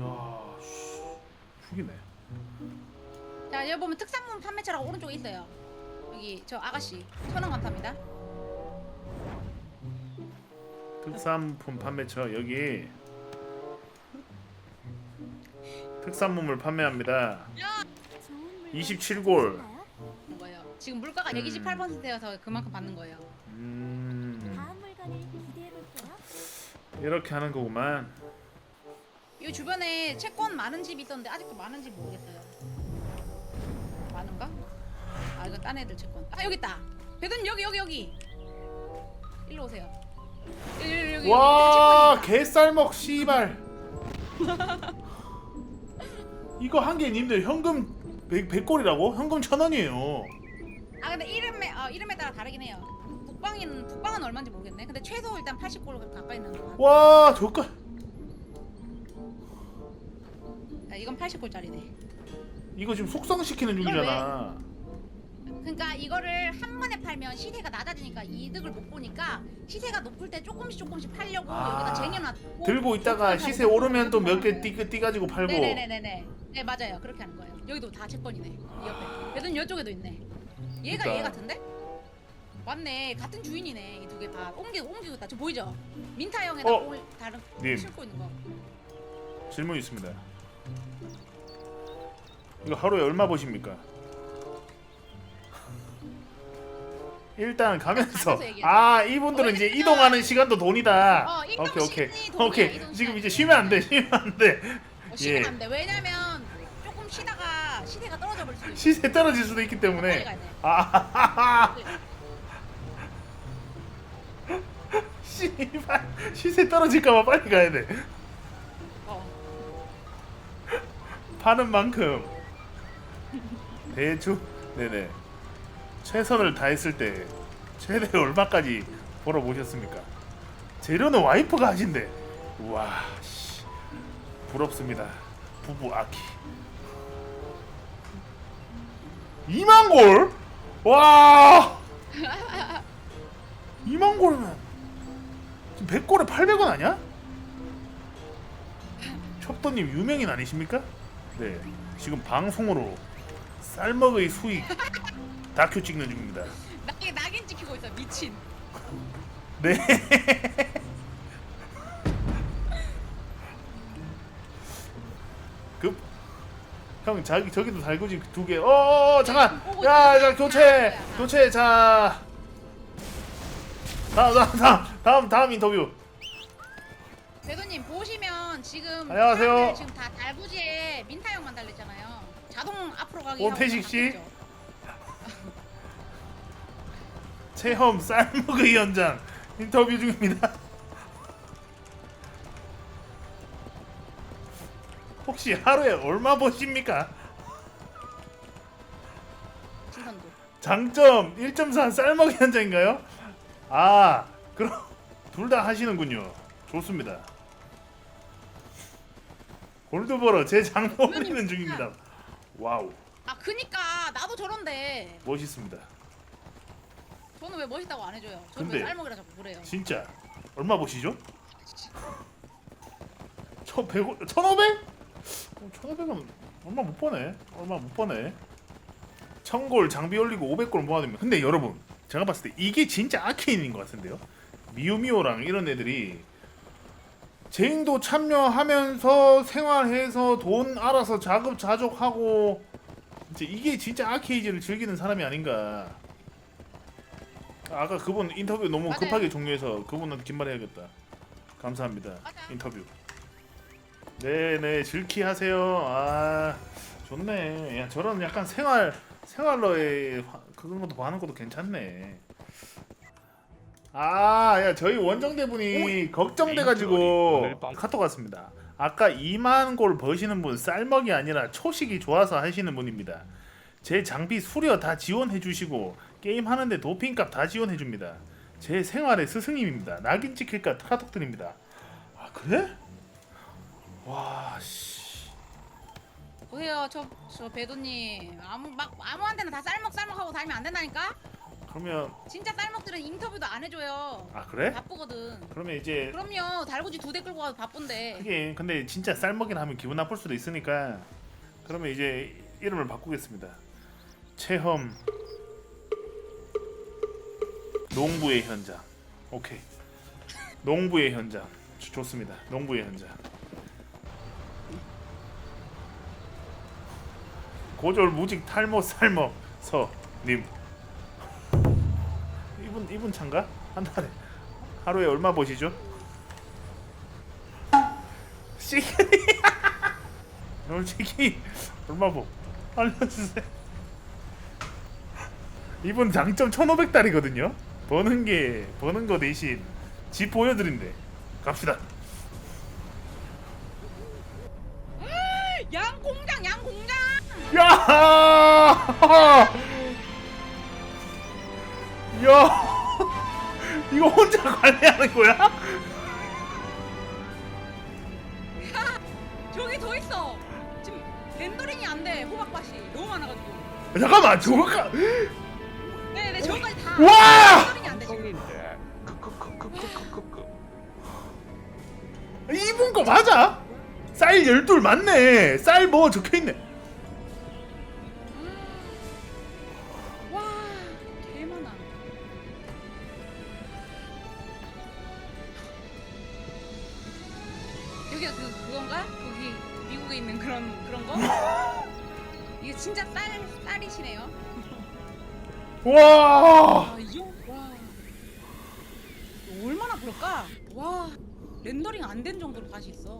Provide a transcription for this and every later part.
야, 씨, 죽이네. 자 여기 보면 특산품 판매처라고 오른쪽에 있어요. 여기 저 아가씨 천 원 감사합니다. 특산품 판매처 여기 특산품을 판매합니다. 27골. 뭐예요? 지금 물가가 음. 128%여서 그만큼 받는 거예요. 음, 다음 물건을 기대해 볼까요? 이렇게 하는 거구만. 이 주변에 채권 많은 집이 있었는데 아직도 많은지 모르겠어요. 많은가? 아 이거 딴 애들 채권. 아 여기 있다. 배든 여기 여기 여기. 일로 오세요. 여기 여기 여기. 와, 여기 개쌀먹 씨발. 이거 한 개 님들 현금 100, 100골이라고? 현금 천 원이에요. 아 근데 이름에 어, 이름에 따라 다르긴 해요. 북방인 북방은 얼마인지 모르겠네. 근데 최소 일단 80골 가까이 있는 거. 같아. 와, 저까 아, 이건 80골짜리네. 이거 지금 속성시키는 중이잖아. 그러니까 이거를 한 번에 팔면 시세가 낮아지니까 이득을 못 보니까 시세가 높을 때 조금씩 조금씩 팔려고 아, 여기다 쟁여놨고 들고 있다가 시세 오르면 또 몇 개 띠, 띠가지고 팔고. 네네네네네 네 맞아요 그렇게 하는 거예요 여기도 다 채권이네 이 옆에 배든 이쪽에도 있네 얘가 그러니까. 얘 같은데? 맞네 같은 주인이네 이 두 개 다 옮기고 옮기고 있다 저 보이죠? 민타 형에다 어, 올 다른 님. 싣고 있는 거 질문 있습니다. 이거 하루에 얼마 버십니까? 일단 가면서 가면서 얘기해. 아 이분들은 이제 왜냐면- 이동하는 시간도 돈이다. 어, 오케이 오케이 시간이 돈이야, 오케이 이동 지금 시간이. 이제 쉬면 안 돼 쉬면 안 돼. 어, 쉬면 예. 안 돼 왜냐면 조금 쉬다가 시세가 떨어져 버릴 수도 있어 시세 떨어질 수도 있기 빨리 때문에 가야 돼 아 씨발 시세 떨어질까봐 빨리 가야 돼. 어. 파는 만큼 대충 네네 최선을 다했을 때 최대 얼마까지 벌어 보셨습니까? 재료는 와이프가 하신대. 우와 씨 부럽습니다. 부부 아키. 2만 골? 와 2만 골이면 지금 100골에 800원 아니야? 첩도님 유명인 아니십니까? 네 지금 방송으로 쌀먹의 수익. 다큐 찍는 중입니다. 낙인 낙인 찍히고 있어 미친. 네. 그, 형 자기 저기도 달구지 두 개. 어 어 잠깐. 야자 교체. 교체 자. 다음 다음 다음 다음 다음 인터뷰. 대도님 보시면 지금 안녕하세요. 사람들 지금 다 달구지에 민타형만 달렸잖아요. 자동 앞으로 가기 오태식 씨? 하고 다 체험 쌀먹의 현장 인터뷰 중입니다. 혹시 하루에 얼마 버십니까? 장점 1.4 쌀먹이 현장인가요? 아 그럼 둘 다 하시는군요. 좋습니다. 골드버러 제 장모 올리는 중입니다. 와우 아 그니까 나도 저런데 멋있습니다. 저는 왜 멋있다고 안 해줘요. 저는 근데- 왜 쌀먹이라 자꾸 그래요. 진짜 얼마 버시죠? 천 100, 1500? 1500은 얼마 못 버네. 얼마 못 버네. 1000골 장비 올리고 500골 모아두면 근데 여러분 제가 봤을 때 이게 진짜 아케인인 것 같은데요. 미우미오랑 이런 애들이 제인도 참여하면서 생활해서 돈 알아서 자급자족하고 이제 이게 진짜 아케이지를 즐기는 사람이 아닌가. 아까 그분 인터뷰 너무 맞아요. 급하게 종료해서 그분한테 긴말 해야겠다. 감사합니다. 맞아. 인터뷰. 네네 즐키 하세요. 아 좋네. 야 저런 약간 생활 생활러의 화- 그런 것도 하는 것도 괜찮네. 아 야 저희 원정대분이 걱정돼가지고 카톡 왔습니다. 아까 2만 골 버시는 분 쌀먹이 아니라 초식이 좋아서 하시는 분입니다. 제 장비 수려 다 지원해 주시고 게임 하는데 도핑값 다 지원해 줍니다. 제 생활의 스승님입니다. 낙인 찍힐까 카톡 드립니다. 아 그래? 와 씨. 보세요, 저 저 배도님 아무 막 아무한테나 다 쌀먹 쌀먹 하고 다니면 안 된다니까. 그러면 진짜 쌀먹들은 인터뷰도 안 해줘요. 아 그래? 바쁘거든. 그러면 이제 그럼요. 달구지 두 대 끌고 가도 바쁜데. 하긴 근데 진짜 쌀먹이나 하면 기분 나쁠 수도 있으니까 그러면 이제 이름을 바꾸겠습니다. 체험 농부의 현장. 오케이. 농부의 현장. 좋- 좋습니다. 농부의 현장. 고졸 무직 탈모 살모 서님. 이분 이분 참가 한 달에 하루에 얼마 버시죠? 시크릿 솔직히 얼마 보 알려주세요 이분 장점 1500달이거든요 버는 게 버는 거 대신 집 보여드린대 갑시다 양 공장, 양 공장. 야! 야! 이거 혼자 관리하는 거야? 저기 더 있어. 지금 렌더링이 안 돼. 호박밭이 너무 많아가지고. 잠깐만 저거가 네네 저기까지 다. 와! 렌더링이 안 돼. 지금. 성인데 크크크크크크크 이분 거 맞아? 쌀 열둘 맞네 쌀 뭐 적혀 있네 여기가 그 그건가? 거기 미국에 있는 그런 그런 거? 이게 진짜 쌀 쌀이시네요. 와 아, 이거 와. 얼마나 그럴까? 와. 렌더링 안 된 정도로 다시 있어.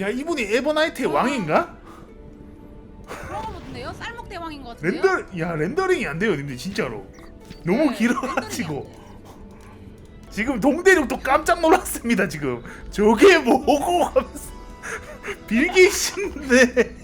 야 이분이 에버나이트의 왕인가? 그런 거 같은데요? 쌀먹 대왕인 것 같은데요? 렌더 야 렌더링이 안 돼요 님들 진짜로 너무 네, 길어가지고 렌더링이 안 지금 동대륙도 깜짝 놀랐습니다 지금. 저게 뭐고 하면서. 빌기신데.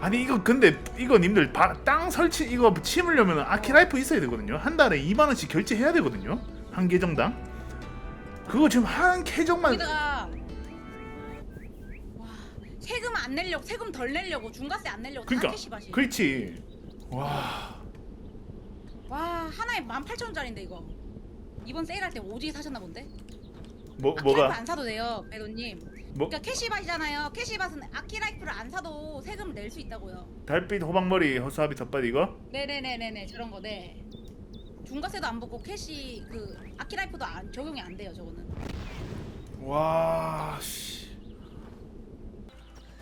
아니 이거 근데 이거 님들 바, 땅 설치 이거 침으려면 아키라이프 있어야 되거든요. 한 달에 2만 원씩 결제해야 되거든요. 한 계정당. 그거 지금 한 계정만. 와 세금 안 내려고 세금 덜 내려고 중과세 안 내려고 그러니까. 그렇지. 와. 와 하나에 18,000원짜리인데 이거 이번 세일할 때 오지게 사셨나 본데? 뭐, 아키라이프 뭐가 안 사도 돼요 배도님 뭐 그러니까 캐시밭이잖아요 캐시밭은 아키라이프를 안 사도 세금을 낼 수 있다고요 달빛 호박머리 허수아비 덮밥 이거 네네네네네 저런 거 네 중과세도 안 붙고 캐시 그 아키라이프도 안 적용이 안 돼요 저거는 와 씨.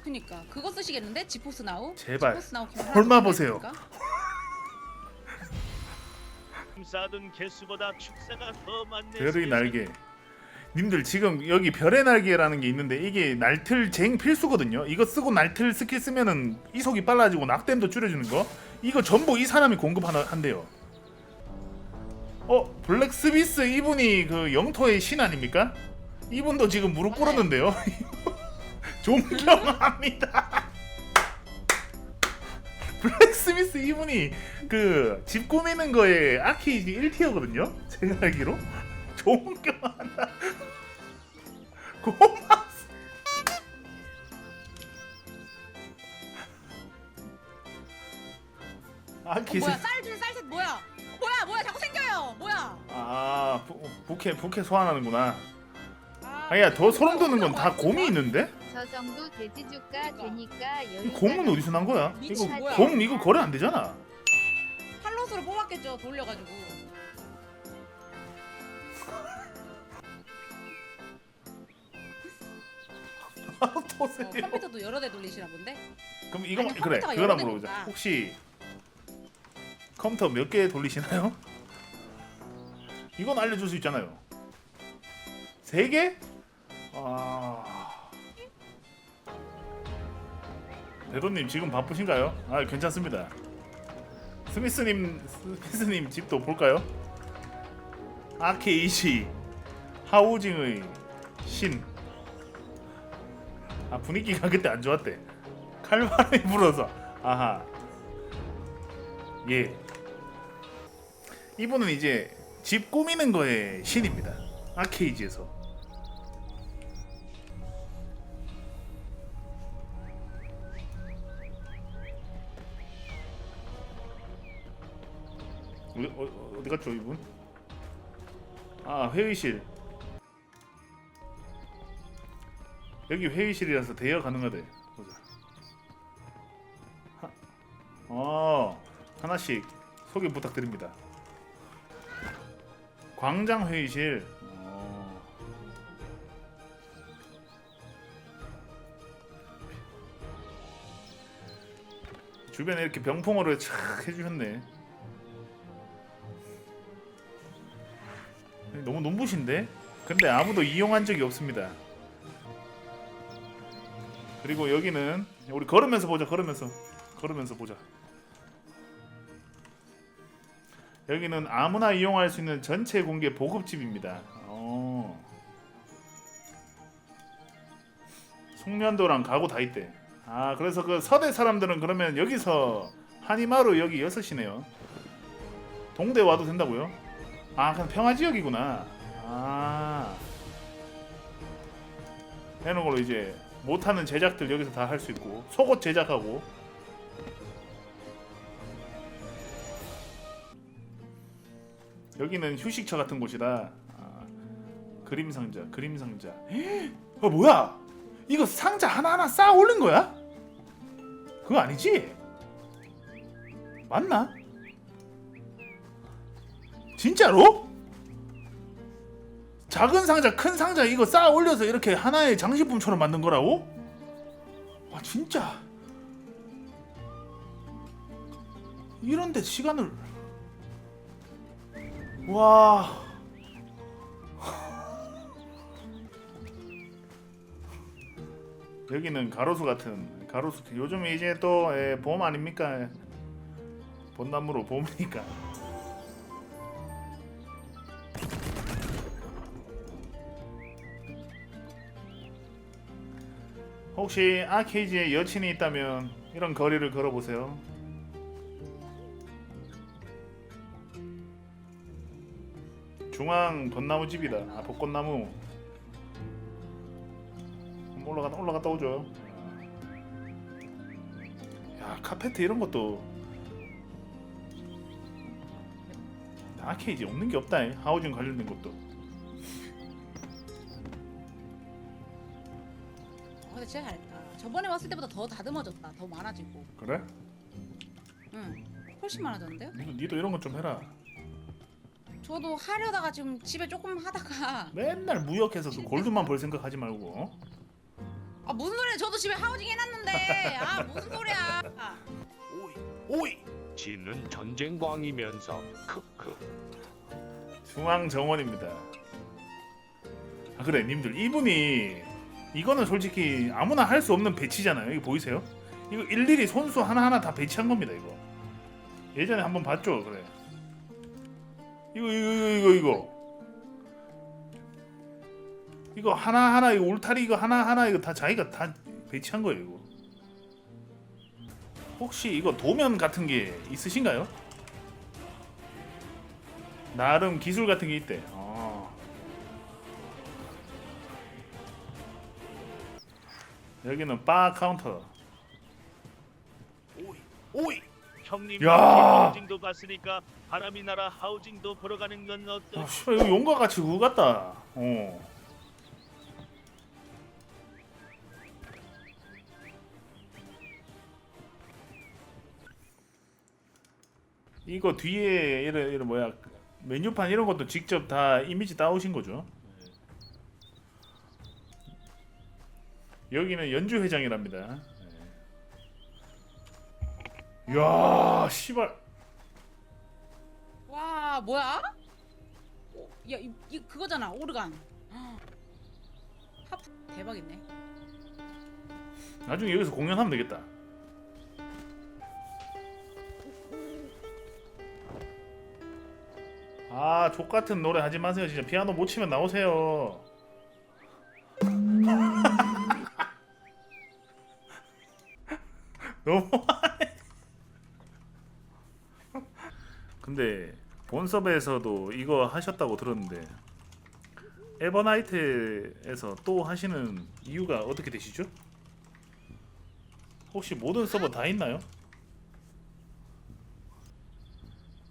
그니까 그거 쓰시겠는데 지포스 나우 제발. 지포스 나우 하나 보세요. 쓰시겠습니까? 쌓던 개수보다 축사가 더 많네. 별의 날개. 님들 지금 여기 별의 날개라는 게 있는데 이게 날틀 쟁 필수거든요. 이거 쓰고 날틀 스킬 쓰면은 이속이 빨라지고 낙댐도 줄여주는 거. 이거 전부 이 사람이 공급하나 한대요. 어 블랙 스비스 이분이 그 영토의 신 아닙니까? 이분도 지금 무릎 꿇었는데요. 존경합니다. 블랙 스미스 이분이 그 집 꾸미는 거에 아키지 1티어거든요. 제가 알기로 존경한다. 고맙. 어, 아키 뭐야 쌀줄 쌀셋 뭐야 뭐야 뭐야 자꾸 생겨요 뭐야 아 부, 부캐 부캐 소환하는구나. 아, 아야 더 소름 돋는 건 다 곰이 있는데? 저 정도 돼지 주가 되니까 이 여유가 곰은 어디서 난 거야? 이거 미친 뭐야? 곰 이거 거래 안 되잖아. 팔로스로 뽑았겠죠 돌려가지고 또 어, 세요. 컴퓨터도 여러 대 돌리시나 본데 그럼 이거 아니, 그래 컴퓨터가 그거나 물어보자. 혹시 컴퓨터 몇 개 돌리시나요? 이건 알려줄 수 있잖아요. 세 개? 아. 대도님 지금 바쁘신가요? 아 괜찮습니다. 스미스님 스미스님 집도 볼까요? 아케이시 하우징의 신. 아 분위기가 그때 안 좋았대. 칼바람이 불어서 아하 예 이분은 이제 집 꾸미는 거에 신입니다 아케이지에서 어, 어디 갔죠 이분? 아 회의실. 여기 회의실이라서 대여 가능하대. 보자. 하, 어 하나씩 소개 부탁드립니다. 광장 회의실. 어. 주변에 이렇게 병풍으로 착 해주셨네 너무 눈부신데? 근데 아무도 이용한 적이 없습니다. 그리고 여기는 우리 걸으면서 보자. 걸으면서 걸으면서 보자. 여기는 아무나 이용할 수 있는 전체 공개 보급집입니다. 어. 송년도랑 가구 다 있대. 아 그래서 그 서대 사람들은 그러면 여기서 한이마루 여기 6시네요. 동대 와도 된다고요? 아 그냥 평화 지역이구나. 아. 해놓은 걸로 이제 못하는 제작들 여기서 다 할 수 있고 속옷 제작하고 여기는 휴식처 같은 곳이다. 아, 그림 상자, 그림 상자. 어 뭐야? 이거 상자 하나 하나 쌓아 올린 거야? 그거 아니지? 맞나? 진짜로? 작은 상자, 큰 상자 이거 쌓아 올려서 이렇게 하나의 장식품처럼 만든 거라고? 와 진짜. 이런데 시간을. 와. 여기는 가로수 같은 가로수. 요즘 이제 또 예, 봄 아닙니까? 봄나무로 봄이니까 혹시 아케이지에 여친이 있다면 이런 거리를 걸어보세요. 중앙 벚나무 집이다. 아 벚꽃나무. 올라갔다 올라갔다 오죠. 야 카페트 이런 것도 아케이지 없는 게 없다. 이. 하우징 관련된 것도. 어, 진짜 잘했다. 저번에 왔을 때보다 더 다듬어졌다. 더 많아지고. 그래? 응. 훨씬 많아졌는데요? 니도, 니도 이런 것좀 해라. 저도 하려다가 지금 집에 조금 하다가 맨날 무역해서 그 골드만 벌 생각하지 말고. 어? 아 무슨 소리야? 저도 집에 하우징 해놨는데 아 무슨 소리야? 오이 오이. 지는 전쟁광이면서 크크 중앙 정원입니다. 아 그래 님들 이분이 이거는 솔직히 아무나 할 수 없는 배치잖아요. 이거 보이세요? 이거 일일이 손수 하나 하나 다 배치한 겁니다. 이거 예전에 한번 봤죠. 그래. 이거 이거 이거 이거 이거 이거 하나 하나 이거 울타리 이거 하나 하나 이거 다 자기가 다 배치한 거예요. 이거 혹시 이거 도면 같은 게 있으신가요? 나름 기술 같은 게 있대. 어. 여기는 바 카운터. 오이, 오이. 형님 야! 하우징도 갔으니까 바람이 나라 하우징도 보러 가는 건 어때? 아, 씨발 이거 용과 같이 그거 같다. 어. 이거 뒤에 이런 이런 뭐야 메뉴판 이런 것도 직접 다 이미지 따오신 거죠? 여기는 연주 회장이랍니다. 네. 이야, 씨발. 와 뭐야? 어, 야, 이, 이 그거잖아 오르간. 하프 대박이네. 나중에 여기서 공연하면 되겠다. 아, 족 같은 노래 하지 마세요. 진짜 피아노 못 치면 나오세요. 너무하네. 근데 본섭에서도 이거 하셨다고 들었는데 에버나이트에서 또 하시는 이유가 어떻게 되시죠? 혹시 모든 서버 다 있나요?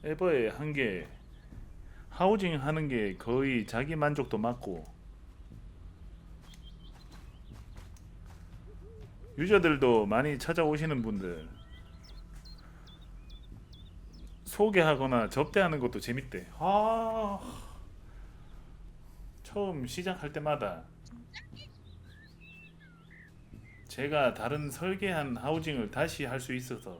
에버의 한계 하우징 하는 게 거의 자기 만족도 맞고 유저들도 많이 찾아오시는 분들 소개하거나 접대하는 것도 재밌대. 아 처음 시작할 때마다 제가 다른 설계한 하우징을 다시 할 수 있어서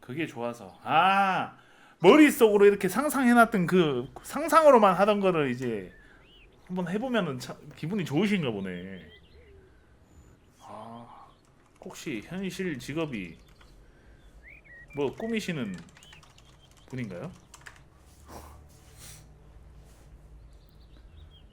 그게 좋아서 아 머릿속으로 이렇게 상상해놨던 그 상상으로만 하던 거를 이제 한번 해보면은 참 기분이 좋으신가 보네 아 혹시 현실 직업이 뭐 꾸미시는 분인가요?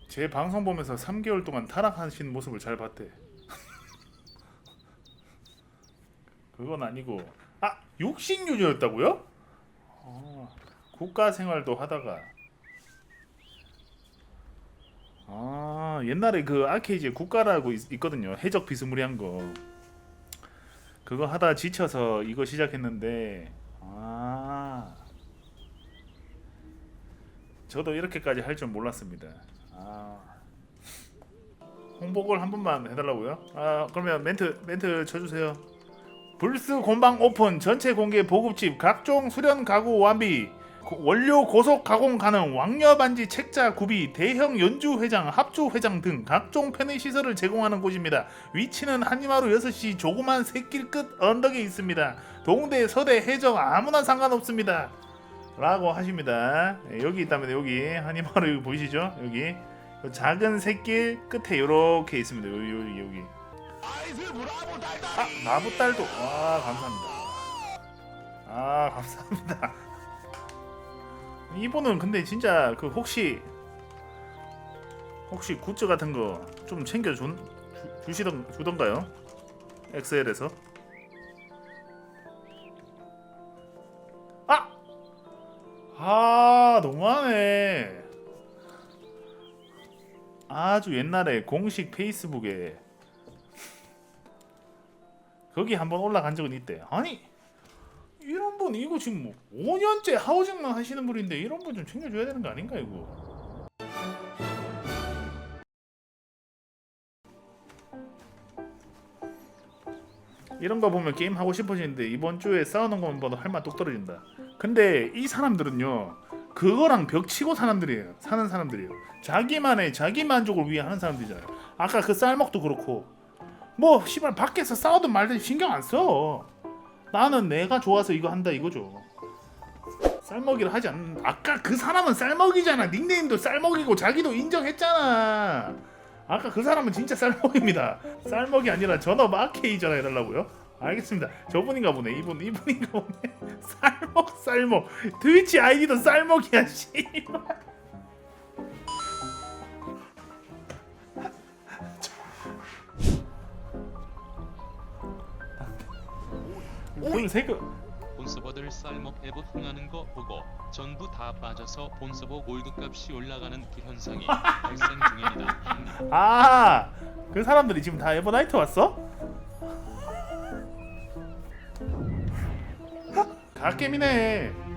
제 방송 보면서 3개월 동안 타락하신 모습을 잘 봤대. 그건 아니고. 아 육신 유저였다고요? 아, 국가 생활도 하다가. 아 옛날에 그 아케이지에 국가라고 있, 있거든요. 해적 비스무리한 거 그거 하다 지쳐서 이거 시작했는데 아. 저도 이렇게까지 할 줄 몰랐습니다. 아. 홍보글 한 번만 해달라고요? 아 그러면 멘트 멘트 쳐주세요. 불스 곤방 오픈 전체 공개 보급집 각종 수련 가구 완비. 고- 원료 고속 가공 가능 왕녀 반지 책자 구비 대형 연주 회장 합주 회장 등 각종 편의 시설을 제공하는 곳입니다. 위치는 한이마루 6시 조그만 새길 끝 언덕에 있습니다. 동대 서대 해적 아무나 상관없습니다. 라고 하십니다. 예, 여기 있다면 여기 한이마루 여기 보이시죠? 여기 요 작은 새길 끝에 이렇게 있습니다. 여기 여기 여기. 아 나부 딸도 와 감사합니다. 아 감사합니다. 이분은 근데 진짜 그 혹시 혹시 굿즈 같은 거 좀 챙겨 준 주- 주시던 주던가요? 엑셀에서 아! 아 너무하네 아주 옛날에 공식 페이스북에 거기 한번 올라간 적은 있대. 아니 이런 분 이거 지금 뭐 5년째 하우징만 하시는 분인데 이런 분 좀 챙겨줘야 되는 거 아닌가 이거? 이런 거 보면 게임 하고 싶어지는데 이번 주에 싸우는 것만 봐도 할맛똑 떨어진다. 근데 이 사람들은요 그거랑 벽치고 사람들이에요. 사는 사람들이에요. 자기만의 자기 만족을 위해 하는 사람들이잖아요. 아까 그 쌀먹도 그렇고 뭐 씨발 밖에서 싸우든 말든 신경 안 써. 나는 내가 좋아서 이거 한다 이거죠. 쌀먹이를 하지 않는 아까 그 사람은 쌀먹이잖아. 닉네임도 쌀먹이고 자기도 인정했잖아. 아까 그 사람은 진짜 쌀먹입니다. 쌀먹이 아니라 전업 아케이저라 해달라고요? 알겠습니다. 저분인가 보네. 이분 이분인가 보네. 쌀먹 쌀먹. 트위치 아이디도 쌀먹이야. 씨발. 돈 세금. 본서버들 쌀먹 앱 흥하는 거 보고 전부 다 빠져서 본서버 골드값이 올라가는 기현상이 발생 중입니다. 아, 그 사람들이 지금 다 에버나이트 왔어? 갓겜이네.